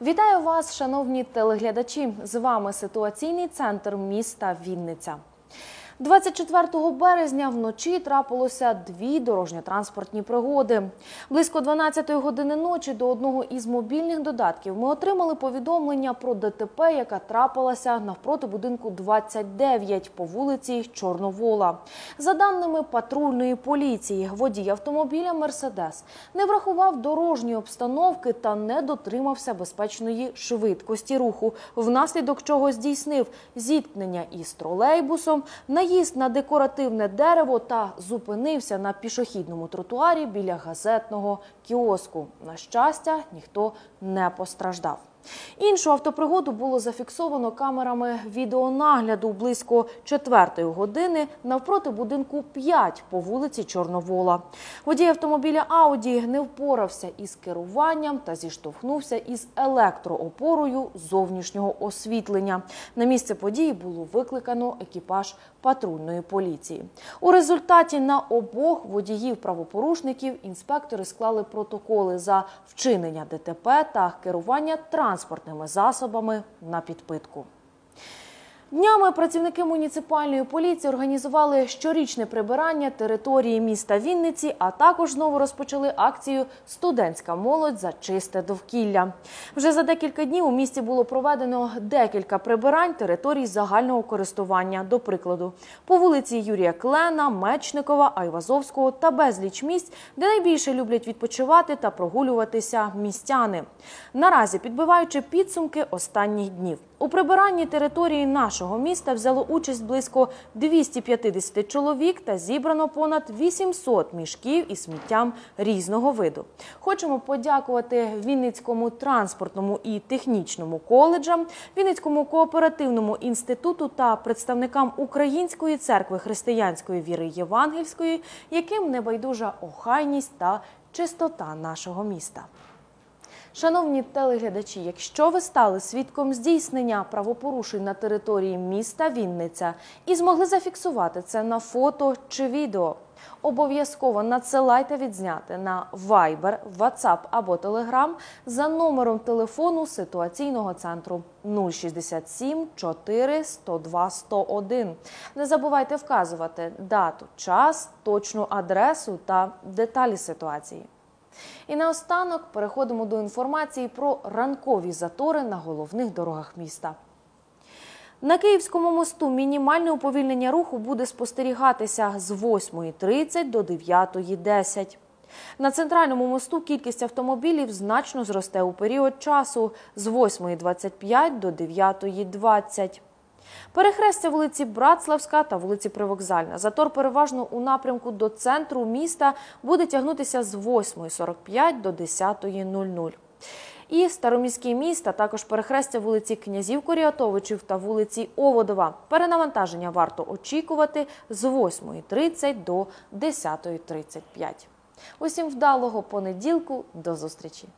Вітаю вас, шановні телеглядачі. З вами ситуаційний центр міста Вінниця. 24 березня вночі трапилося дві дорожньо-транспортні пригоди. Близько 12 години ночі до одного із мобільних додатків ми отримали повідомлення про ДТП, яка трапилася навпроти будинку 29 по вулиці Чорновола. За даними патрульної поліції, водій автомобіля Мерседес не врахував дорожньої обстановки та не дотримався безпечної швидкості руху, внаслідок чого здійснив зіткнення із тролейбусом, наїзд на декоративне дерево та зупинився на пішохідному тротуарі біля газетного кіоску. На щастя, ніхто не постраждав. Іншу автопригоду було зафіксовано камерами відеонагляду близько 4 години навпроти будинку 5 по вулиці Чорновола. Водій автомобіля Ауді не впорався із керуванням та зіштовхнувся із електроопорою зовнішнього освітлення. На місце події було викликано екіпаж патрульної поліції. У результаті на обох водіїв правопорушників інспектори склали протоколи за вчинення ДТП та керування транспортними засобами на підпитку. Днями працівники муніципальної поліції організували щорічне прибирання території міста Вінниці, а також знову розпочали акцію Студентська молодь за чисте довкілля. Вже за декілька днів у місті було проведено декілька прибирань територій загального користування. До прикладу, по вулиці Юрія Клена, Мечникова, Айвазовського та безліч місць, де найбільше люблять відпочивати та прогулюватися містяни. Наразі підбиваючи підсумки останніх днів. У прибиранні території нашого міста взяло участь близько 250 чоловік та зібрано понад 800 мішків із сміттям різного виду. Хочемо подякувати Вінницькому транспортному і технічному коледжам, Вінницькому кооперативному інституту та представникам Української церкви християнської віри Євангельської, яким небайдужа охайність та чистота нашого міста. Шановні телеглядачі, якщо ви стали свідком здійснення правопорушень на території міста Вінниця і змогли зафіксувати це на фото чи відео, обов'язково надсилайте відзняти на Viber, WhatsApp або Telegram за номером телефону ситуаційного центру 067 4 102 101. Не забувайте вказувати дату, час, точну адресу та деталі ситуації. І наостанок переходимо до інформації про ранкові затори на головних дорогах міста. На Київському мосту мінімальне уповільнення руху буде спостерігатися з 8.30 до 9.10. На центральному мосту кількість автомобілів значно зросте у період часу з 8.25 до 9.20. Перехрестя вулиці Братславська та вулиці Привокзальна. Затор переважно у напрямку до центру міста буде тягнутися з 8.45 до 10.00. І староміський міст, а також перехрестя вулиці князів Коріатовичів та вулиці Оводова. Перенавантаження варто очікувати з 8.30 до 10.35. Усім вдалого понеділку. До зустрічі!